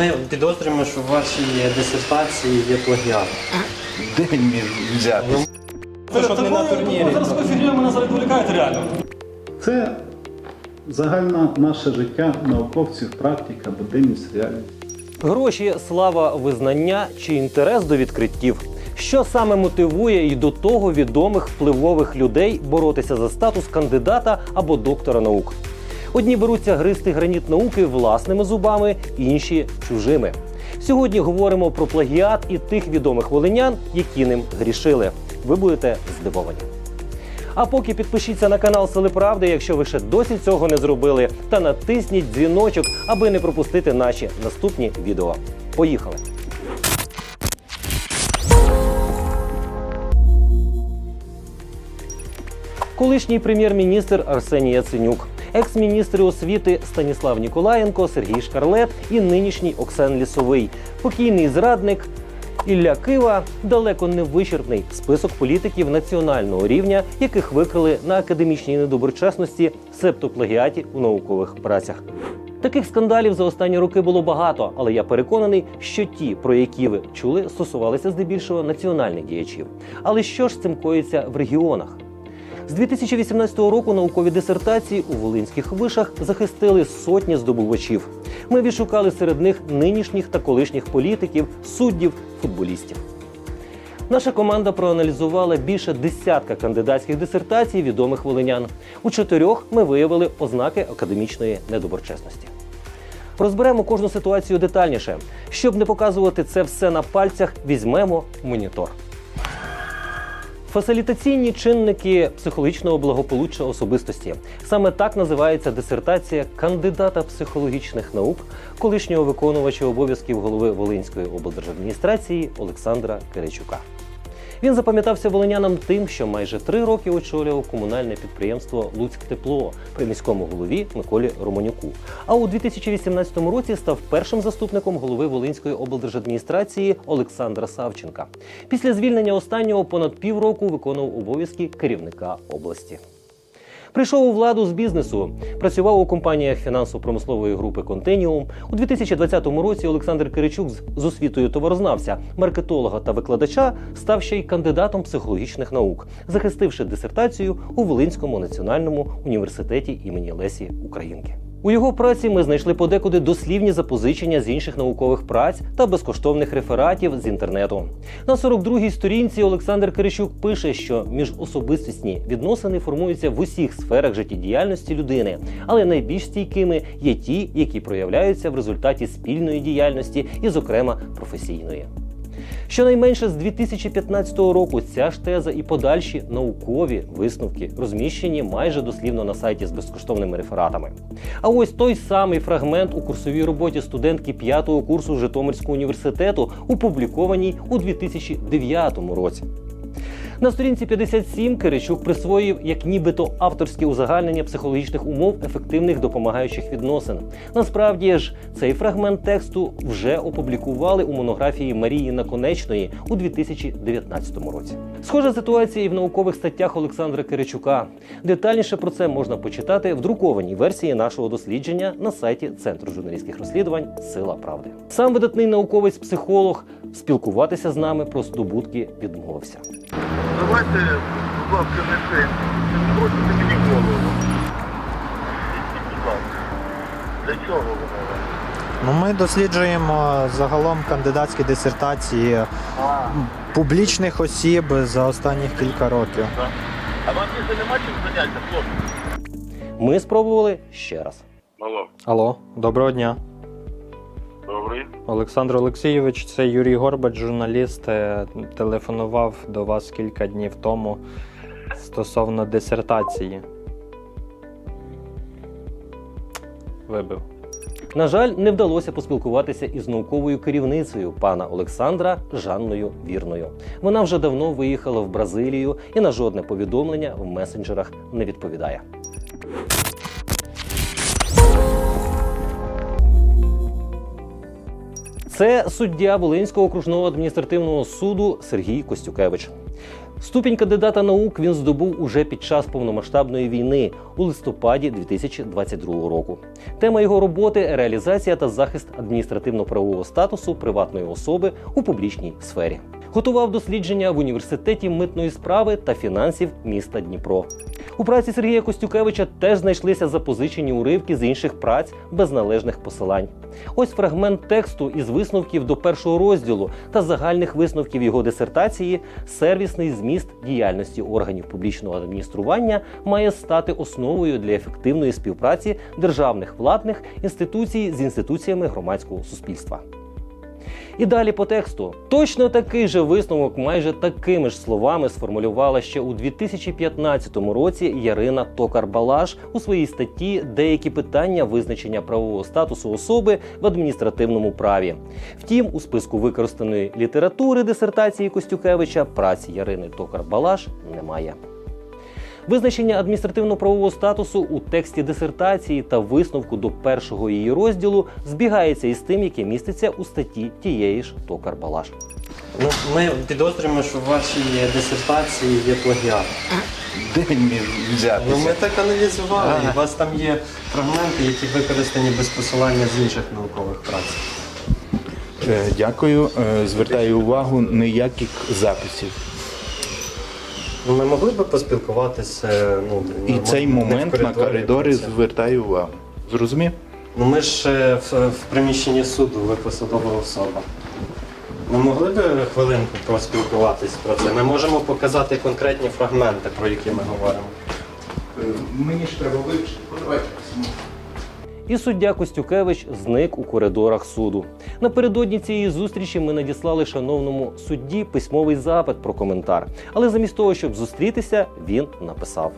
Ми підозрюємо, що в вашій дисертації є плагіат. Де між взяти? Це щоб не на турнірі. Зараз кофігрію мене зараз відволікаєте реально. Це загальне наше життя науковців, практика, буденність, реальність. Гроші, слава, визнання чи інтерес до відкриттів. Що саме мотивує і до того відомих впливових людей боротися за статус кандидата або доктора наук? Одні беруться гристи граніт науки власними зубами, інші чужими. Сьогодні говоримо про плагіат і тих відомих волинян, які ним грішили. Ви будете здивовані. А поки підпишіться на канал Сили Правди, якщо ви ще досі цього не зробили, та натисніть дзвіночок, аби не пропустити наші наступні відео. Поїхали! Колишній прем'єр-міністр Арсеній Яценюк, екс-міністри освіти Станіслав Ніколаєнко, Сергій Шкарлет і нинішній Оксен Лісовий, покійний зрадник Ілля Кива далеко не вичерпний список політиків національного рівня, яких викрили на академічній недоброчесності, себто плагіаті у наукових працях. Таких скандалів за останні роки було багато, але я переконаний, що ті, про які ви чули, стосувалися здебільшого національних діячів. Але що ж цим коїться в регіонах? З 2018 року наукові дисертації у волинських вишах захистили сотні здобувачів. Ми відшукали серед них нинішніх та колишніх політиків, суддів, футболістів. Наша команда проаналізувала більше десятка кандидатських дисертацій відомих волинян. У чотирьох ми виявили ознаки академічної недоброчесності. Розберемо кожну ситуацію детальніше. Щоб не показувати це все на пальцях, візьмемо монітор. Фасилітаційні чинники психологічного благополуччя особистості саме так називається дисертація кандидата психологічних наук, колишнього виконувача обов'язків голови Волинської облдержадміністрації Олександра Киричука. Він запам'ятався волинянам тим, що майже три роки очолював комунальне підприємство Луцьктепло при міському голові Миколі Романюку. А у 2018 році став першим заступником голови Волинської облдержадміністрації Олександра Савченка. Після звільнення останнього понад півроку виконував обов'язки керівника області. Прийшов у владу з бізнесу, працював у компаніях фінансово-промислової групи Континіум. У 2020 році Олександр Киричук з- освітою товарознавця, маркетолога та викладача став ще й кандидатом психологічних наук, захистивши дисертацію у Волинському національному університеті імені Лесі Українки. У його праці ми знайшли подекуди дослівні запозичення з інших наукових праць та безкоштовних рефератів з інтернету. На 42-й сторінці Олександр Киричук пише, що міжособистісні відносини формуються в усіх сферах життєдіяльності людини, але найбільш стійкими є ті, які проявляються в результаті спільної діяльності і, зокрема, професійної. Щонайменше з 2015 року ця ж теза і подальші наукові висновки розміщені майже дослівно на сайті з безкоштовними рефератами. А ось той самий фрагмент у курсовій роботі студентки п'ятого курсу Житомирського університету, опублікованій у 2009 році. На сторінці 57 Киричук присвоїв як нібито авторське узагальнення психологічних умов ефективних допомагаючих відносин. Насправді ж цей фрагмент тексту вже опублікували у монографії Марії Наконечної у 2019 році. Схожа ситуація і в наукових статтях Олександра Киричука. Детальніше про це можна почитати в друкованій версії нашого дослідження на сайті Центру журналістських розслідувань Сила правди. Сам видатний науковець-психолог спілкуватися з нами про здобутки відмовився. Давайте, будь ласка, не це. Не збросите мені голову. Будь ласка. Для чого воно вам? Ну, ми досліджуємо загалом кандидатські дисертації А, публічних осіб за останніх кілька років. так. А вам більше нема чим заняття, хлопці? Ми спробували ще раз. Алло, Алло, доброго дня. Добрий. Олександр Олексійович, це Юрій Горбач, журналіст. е, Телефонував до вас кілька днів тому стосовно дисертації. Вибив. На жаль, не вдалося поспілкуватися із науковою керівницею пана Олександра Жанною Вірною. Вона вже давно виїхала в Бразилію і на жодне повідомлення в месенджерах не відповідає. Це суддя Волинського окружного адміністративного суду Сергій Костюкевич. Ступінь кандидата наук він здобув уже під час повномасштабної війни у листопаді 2022 року. Тема його роботи реалізація та захист адміністративно-правового статусу приватної особи у публічній сфері. Готував дослідження в університеті митної справи та фінансів міста Дніпро. У праці Сергія Костюкевича теж знайшлися запозичені уривки з інших праць без належних посилань. Ось фрагмент тексту із висновків до першого розділу та загальних висновків його дисертації. Сервісний зміст діяльності органів публічного адміністрування має стати основою для ефективної співпраці державних владних інституцій з інституціями громадського суспільства. І далі по тексту. Точно такий же висновок майже такими ж словами сформулювала ще у 2015 році Ярина Токар-Балаш у своїй статті Деякі питання визначення правового статусу особи в адміністративному праві. Втім, у списку використаної літератури дисертації Костюкевича праці Ярини Токар-Балаш немає. Визначення адміністративно-правового статусу у тексті дисертації та висновку до першого її розділу збігається із тим, яке міститься у статті тієї ж Токар-Балаш. Ну, ми підозрюємо, що в вашій дисертації є плагіат. Де він міг Ну, ми так аналізували. Ага. і У вас там є фрагменти, які використані без посилання з інших наукових праць. Е, Дякую. Е, Звертаю увагу ніяких записів. Ну, Ми могли б поспілкуватися. Ну, І не- цей не в момент на коридорі це. звертаю увагу. Зрозумів? Ну ми ж е, в, в приміщенні суду, ви посадова особа. Ми могли б хвилинку поспілкуватись про це. Ми можемо показати конкретні фрагменти, про які ми говоримо. Е, Мені ж треба вивчити. Давайте посмотримо. І суддя Костюкевич зник у коридорах суду. Напередодні цієї зустрічі ми надіслали шановному судді письмовий запит про коментар. Але замість того, щоб зустрітися, він написав.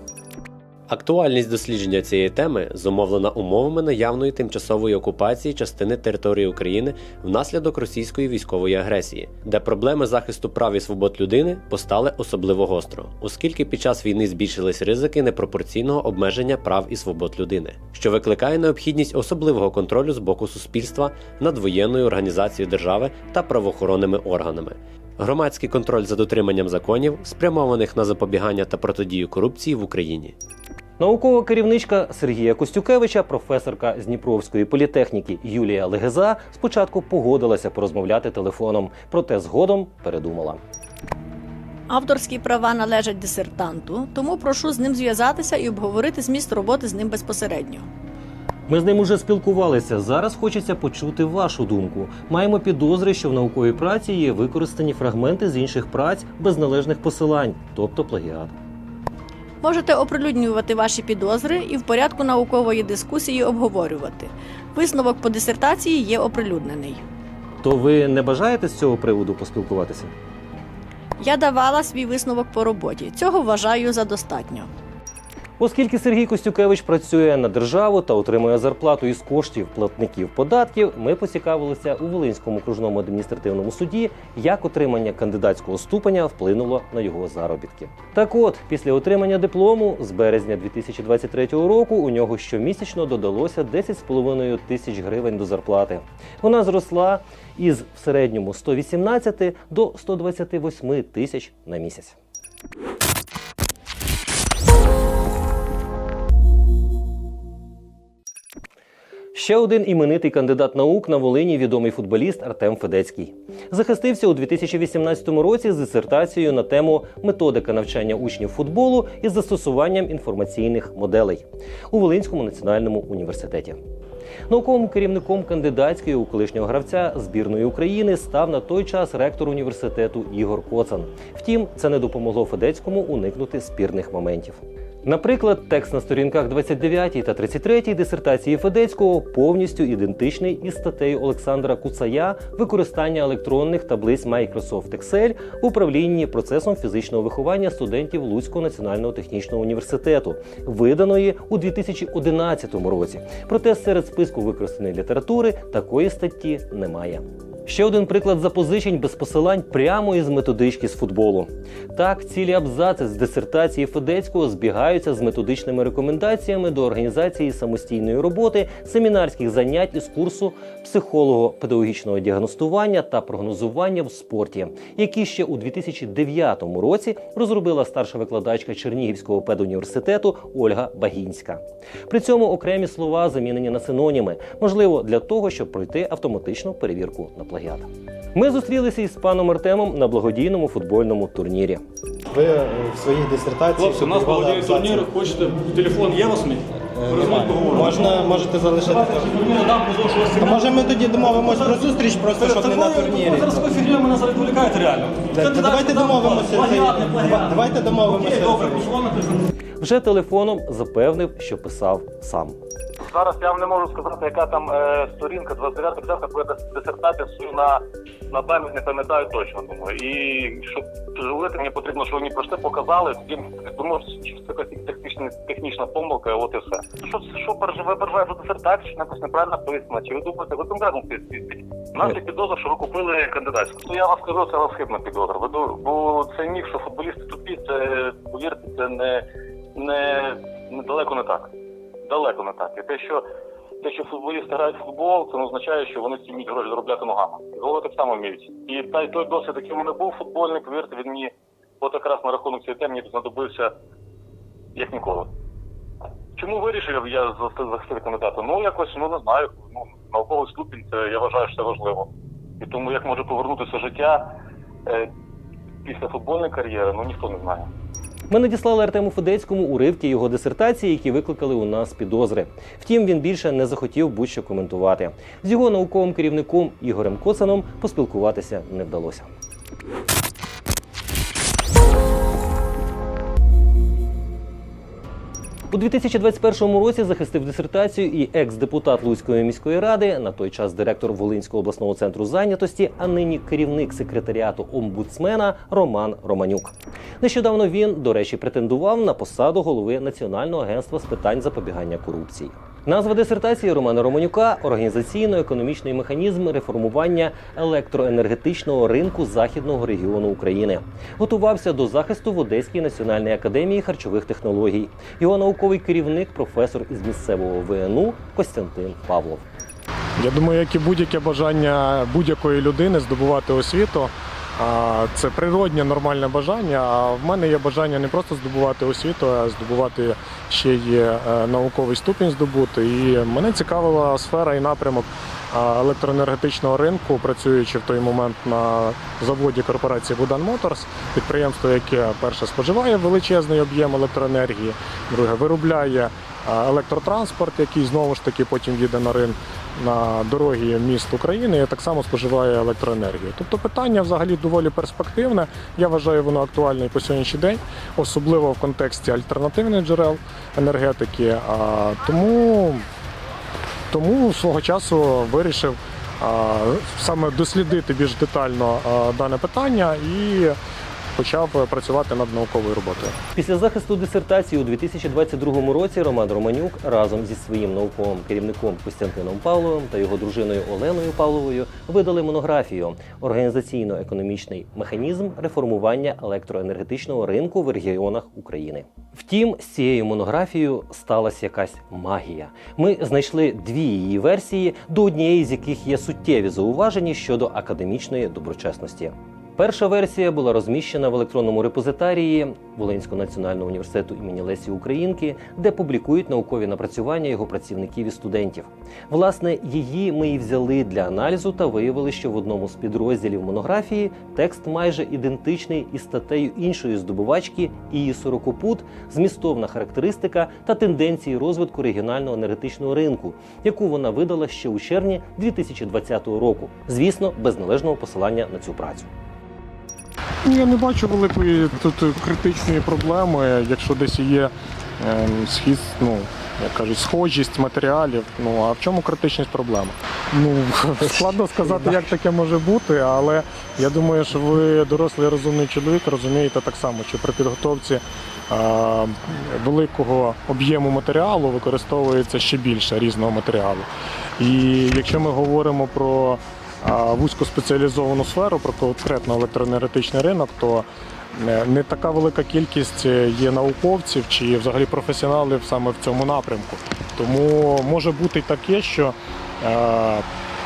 Актуальність дослідження цієї теми зумовлена умовами наявної тимчасової окупації частини території України внаслідок російської військової агресії, де проблеми захисту прав і свобод людини постали особливо гостро, оскільки під час війни збільшились ризики непропорційного обмеження прав і свобод людини, що викликає необхідність особливого контролю з боку суспільства над воєнною організацією держави та правоохоронними органами. Громадський контроль за дотриманням законів, спрямованих на запобігання та протидію корупції в Україні. Наукова керівничка Сергія Костюкевича, професорка з Дніпровської політехніки Юлія Легеза, спочатку погодилася порозмовляти телефоном, проте згодом передумала. Авторські права належать дисертанту, тому прошу з ним зв'язатися і обговорити зміст роботи з ним безпосередньо. Ми з ним уже спілкувалися. Зараз хочеться почути вашу думку. Маємо підозри, що в науковій праці є використані фрагменти з інших праць без належних посилань, тобто плагіат. Можете оприлюднювати ваші підозри і в порядку наукової дискусії обговорювати. Висновок по дисертації є оприлюднений. То ви не бажаєте з цього приводу поспілкуватися? Я давала свій висновок по роботі. Цього вважаю за достатньо. Оскільки Сергій Костюкевич працює на державу та отримує зарплату із коштів платників податків, ми поцікавилися у Волинському окружному адміністративному суді, як отримання кандидатського ступеня вплинуло на його заробітки. Так от, після отримання диплому з березня 2023 року у нього щомісячно додалося 10,5 тисяч гривень до зарплати. Вона зросла із в середньому 118 до 128 тисяч на місяць. Ще один іменитий кандидат наук на Волині відомий футболіст Артем Федецький. Захистився у 2018 році з дисертацією на тему методика навчання учнів футболу із застосуванням інформаційних моделей у Волинському національному університеті. Науковим керівником кандидатської у колишнього гравця збірної України став на той час ректор університету Ігор Коцан. Втім, це не допомогло Федецькому уникнути спірних моментів. Наприклад, текст на сторінках 29 та 33 дисертації Федецького повністю ідентичний із статтею Олександра Куцая використання електронних таблиць Microsoft Excel в управлінні процесом фізичного виховання студентів Луцького національного технічного університету, виданої у 2011 році. Проте серед списку використаної літератури такої статті немає. Ще один приклад запозичень без посилань прямо із методички з футболу. Так, цілі абзаци з дисертації Федецького збігаються з методичними рекомендаціями до організації самостійної роботи, семінарських занять із курсу психолого-педагогічного діагностування та прогнозування в спорті, які ще у 2009 році розробила старша викладачка Чернігівського педуніверситету Ольга Багінська. При цьому окремі слова замінені на синоніми, можливо, для того, щоб пройти автоматичну перевірку на плагіат. Ми зустрілися із паном Артемом на благодійному футбольному турнірі. Ви е, в своїй дисертації Хлопці, у нас благодійний турнір, хочете, телефон є вас мій? Можна, можете залишити. А може ми тоді домовимось про зустріч, просто щоб не на турнірі. Ви зараз кофір'є мене зараз відволікаєте реально. Давайте домовимося. Давайте домовимося. Вже телефоном запевнив, що писав сам. Зараз я вам не можу сказати, яка там е, сторінка, 29 взятка буде дисертація на, на пам'ять не пам'ятаю точно, думаю. І щоб зробити, мені потрібно, щоб мені пройшли, показали, думаю, що це якась технічна, технічна помилка, от і все. Що, що переживе, ви переживаєте за дисертацію, чи якось неправильно написано, чи ви думаєте, ви конкретно? У нас підозра, що ви купили кандидатську. Ну, я вам скажу, це вас хибна підозра. Бо це міф, що футболісти тупі, це, повірте, це не, не, не далеко не так І те, що те, що футболісти грають в футбол, це не означає, що вони всі вміють гроші заробляти ногами. І голови так само вміють. І та, той досвід, який в мене був футбольний, повірте, він мені от якраз на рахунок цієї теми знадобився як ніколи. Чому вирішив я захистити кандидата? Ну якось ну не знаю. Ну науковий ступінь це я вважаю, що це важливо. І тому як може повернутися життя е, після футбольної кар'єри, ну ніхто не знає. Ми надіслали Артему Федецькому уривки його дисертації, які викликали у нас підозри. Втім, він більше не захотів будь-що коментувати. З його науковим керівником Ігорем Коцаном поспілкуватися не вдалося. У 2021 році захистив дисертацію і екс-депутат Луцької міської ради, на той час директор Волинського обласного центру зайнятості, а нині керівник секретаріату омбудсмена Роман Романюк. Нещодавно він, до речі, претендував на посаду голови Національного агентства з питань запобігання корупції. Назва дисертації Романа Романюка організаційно-економічний механізм реформування електроенергетичного ринку західного регіону України. Готувався до захисту в Одеській національній академії харчових технологій. Його науковий керівник, професор із місцевого ВНУ Костянтин Павлов. Я думаю, як і будь-яке бажання будь-якої людини здобувати освіту. Це природнє нормальне бажання. А в мене є бажання не просто здобувати освіту, а здобувати ще й е, науковий ступінь здобути. І мене цікавила сфера і напрямок електроенергетичного ринку, працюючи в той момент на заводі корпорації Будан Моторс, підприємство, яке перше споживає величезний об'єм електроенергії, друге виробляє електротранспорт, який знову ж таки потім їде на ринок на дороги міст України і так само споживає електроенергію. Тобто питання взагалі доволі перспективне. Я вважаю, воно актуальне і по сьогоднішній день, особливо в контексті альтернативних джерел енергетики. Тому, тому свого часу вирішив саме дослідити більш детально дане питання і почав працювати над науковою роботою. Після захисту дисертації у 2022 році Роман Романюк разом зі своїм науковим керівником Костянтином Павловим та його дружиною Оленою Павловою видали монографію Організаційно-економічний механізм реформування електроенергетичного ринку в регіонах України. Втім, з цією монографією сталася якась магія. Ми знайшли дві її версії, до однієї з яких є суттєві зауваження щодо академічної доброчесності. Перша версія була розміщена в електронному репозитарії Волинського національного університету імені Лесі Українки, де публікують наукові напрацювання його працівників і студентів. Власне, її ми і взяли для аналізу та виявили, що в одному з підрозділів монографії текст майже ідентичний із статтею іншої здобувачки Ії Сорокопут, змістовна характеристика та тенденції розвитку регіонального енергетичного ринку, яку вона видала ще у червні 2020 року. Звісно, без належного посилання на цю працю. Я не бачу великої тут критичної проблеми, якщо десь є ем, схід, ну як кажуть, схожість матеріалів. Ну а в чому критичність проблеми? Ну складно сказати, як таке може бути, але я думаю, що ви дорослий розумний чоловік розумієте так само, що при підготовці е, великого об'єму матеріалу використовується ще більше різного матеріалу. І якщо ми говоримо про а, вузькоспеціалізовану сферу, про конкретно електроенергетичний ринок, то е, не така велика кількість е, є науковців чи взагалі професіоналів саме в цьому напрямку. Тому може бути таке, що е,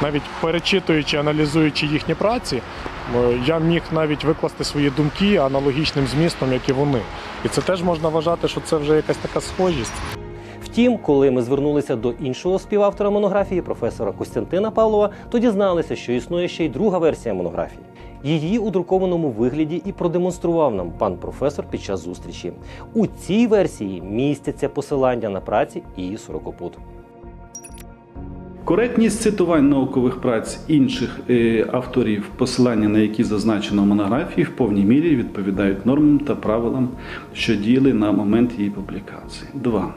навіть перечитуючи, аналізуючи їхні праці, я міг навіть викласти свої думки аналогічним змістом, як і вони. І це теж можна вважати, що це вже якась така схожість. Втім, коли ми звернулися до іншого співавтора монографії, професора Костянтина Павлова, то дізналися, що існує ще й друга версія монографії. Її у друкованому вигляді і продемонстрував нам пан професор під час зустрічі. У цій версії містяться посилання на праці і сорокопут. Коректність цитувань наукових праць інших е, авторів, посилання на які зазначено в монографії, в повній мірі відповідають нормам та правилам, що діяли на момент її публікації. 2.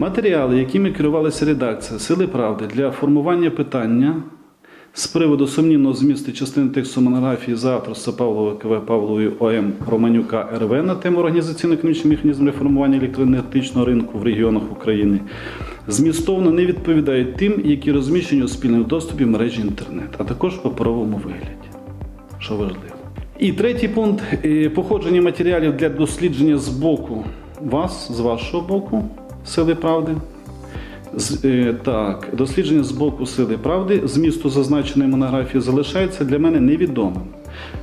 Матеріали, якими керувалася редакція Сили правди для формування питання з приводу сумнівного змісту частини тексту монографії за авторства Павлова КВ Павлової ОМ Романюка РВ на тему організаційно-економічний механізм реформування електроенергетичного ринку в регіонах України змістовно не відповідають тим, які розміщені у спільному доступі мережі інтернет, а також в паперовому вигляді, що важливо. І третій пункт. Е, походження матеріалів для дослідження з боку вас, з вашого боку, сили правди. З, е, так, дослідження з боку сили правди змісту зазначеної монографії залишається для мене невідомим,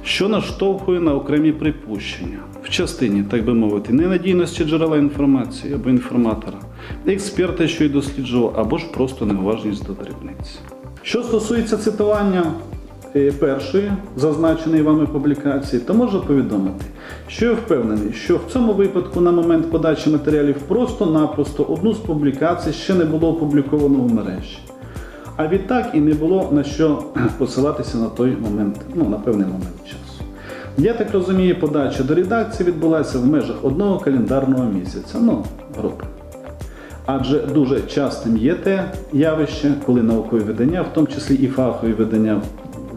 що наштовхує на окремі припущення в частині, так би мовити, ненадійності джерела інформації або інформатора, експерта, що й досліджував, або ж просто неуважність до дрібниць. Що стосується цитування першої зазначеної вами публікації, то можу повідомити, що я впевнений, що в цьому випадку на момент подачі матеріалів просто-напросто одну з публікацій ще не було опубліковано в мережі. А відтак і не було на що посилатися на той момент, ну на певний момент часу. Я так розумію, подача до редакції відбулася в межах одного календарного місяця, ну, грубо. Адже дуже частим є те явище, коли наукові видання, в тому числі і фахові видання,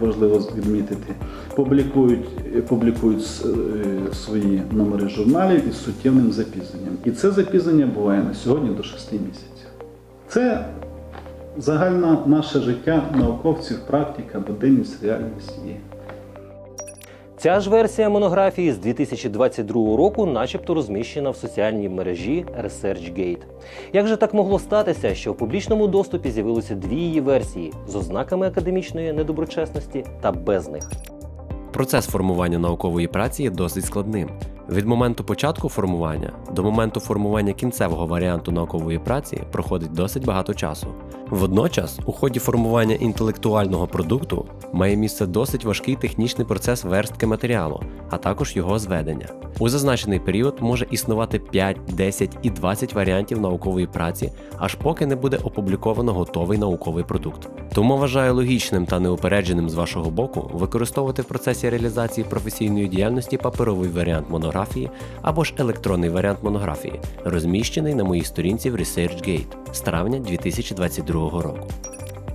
важливо відмітити, публікують, публікують е, свої номери журналів із суттєвним запізненням. І це запізнення буває на сьогодні до 6 місяців. Це загальне наше життя науковців, практика, буденність, реальність є. Ця ж версія монографії з 2022 року, начебто, розміщена в соціальній мережі ResearchGate. Як же так могло статися, що в публічному доступі з'явилося дві її версії з ознаками академічної недоброчесності та без них? Процес формування наукової праці є досить складним. Від моменту початку формування до моменту формування кінцевого варіанту наукової праці проходить досить багато часу. Водночас, у ході формування інтелектуального продукту має місце досить важкий технічний процес верстки матеріалу, а також його зведення. У зазначений період може існувати 5, 10 і 20 варіантів наукової праці, аж поки не буде опубліковано готовий науковий продукт. Тому вважаю логічним та неупередженим з вашого боку використовувати в процесі реалізації професійної діяльності паперовий варіант монографії або ж електронний варіант монографії, розміщений на моїй сторінці в ResearchGate з травня 2022 року.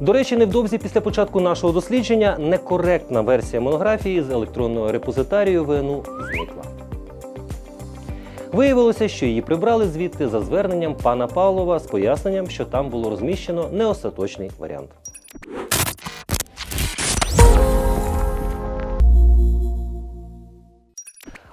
До речі, невдовзі після початку нашого дослідження некоректна версія монографії з електронного репозитарію ВНУ зникла. Виявилося, що її прибрали звідти за зверненням пана Павлова з поясненням, що там було розміщено неостаточний варіант.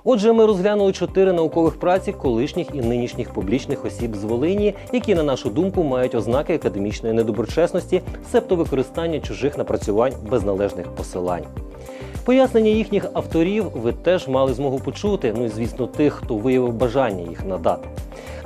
Отже, ми розглянули чотири наукових праці колишніх і нинішніх публічних осіб з Волині, які, на нашу думку, мають ознаки академічної недоброчесності, себто використання чужих напрацювань без належних посилань. Пояснення їхніх авторів ви теж мали змогу почути, ну і звісно, тих, хто виявив бажання їх надати.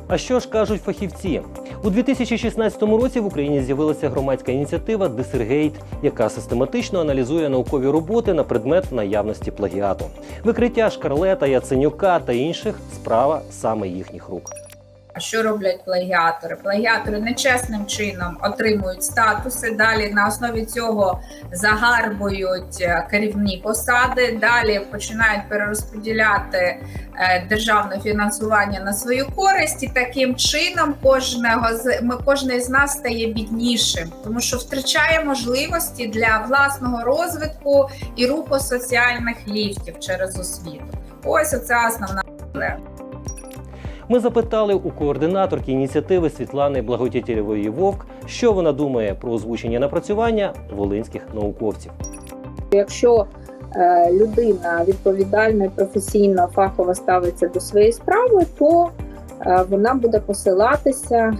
А що ж кажуть фахівці? У 2016 році в Україні з'явилася громадська ініціатива Дисергейт, яка систематично аналізує наукові роботи на предмет наявності плагіату. Викриття Шкарлета, Яценюка та інших справа саме їхніх рук. Що роблять плагіатори? Плагіатори нечесним чином отримують статуси. Далі на основі цього загарбують е, керівні посади. Далі починають перерозподіляти е, державне фінансування на свою користь, і таким чином кожного з ми кожен з нас стає біднішим, тому що втрачає можливості для власного розвитку і руху соціальних ліфтів через освіту. Ось оця основна проблема. Ми запитали у координаторки ініціативи Світлани Благотітєлєвої Вовк, що вона думає про озвучення напрацювання волинських науковців. Якщо е, людина відповідально, і професійно, фахово ставиться до своєї справи, то е, вона буде посилатися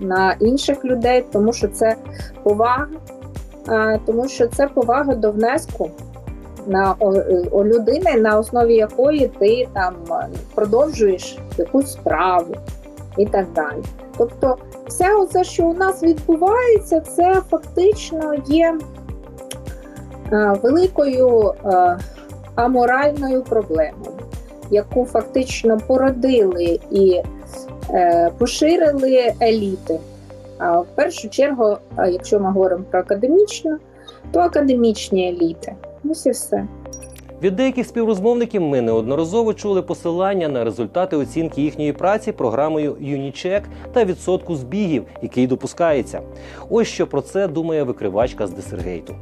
на інших людей, тому що це повага, е, тому що це повага до внеску на о, о людини, на основі якої ти там е, продовжуєш якусь справу і так далі. Тобто, все оце, що у нас відбувається, це фактично є е, великою е, аморальною проблемою, яку фактично породили і поширили еліти. А в першу чергу, якщо ми говоримо про академічну, то академічні еліти. Ось і все. Від деяких співрозмовників ми неодноразово чули посилання на результати оцінки їхньої праці програмою Юнічек та відсотку збігів, який допускається. Ось що про це думає викривачка з Десергейту.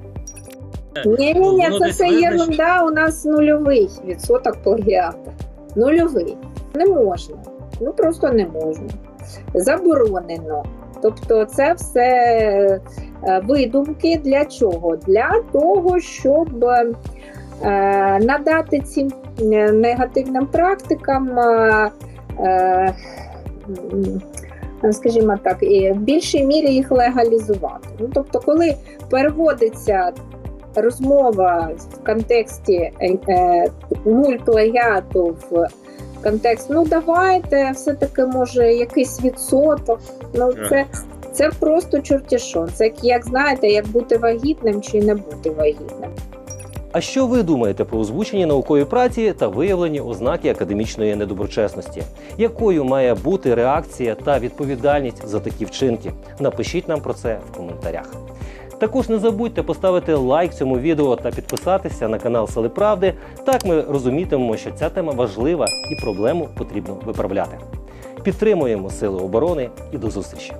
Ні, ні, ні, це все єрунда. У нас нульовий відсоток плагіата. Нульовий. Не можна. Ну просто не можна. Заборонено. Тобто, це все видумки для чого? Для того, щоб е, надати цим е, негативним практикам. е, е, Скажімо так, і в більшій мірі їх легалізувати. Ну, тобто, коли переводиться розмова в контексті е, е, нуль плагіату в контекст, ну давайте все-таки може якийсь відсоток. Ну це, це просто чортішон. Це як, знаєте, як бути вагітним чи не бути вагітним. А що ви думаєте про озвучені наукові праці та виявлені ознаки академічної недоброчесності? Якою має бути реакція та відповідальність за такі вчинки? Напишіть нам про це в коментарях. Також не забудьте поставити лайк цьому відео та підписатися на канал Сели Правди. Так ми розумітимемо, що ця тема важлива і проблему потрібно виправляти. Підтримуємо Сили оборони і до зустрічі!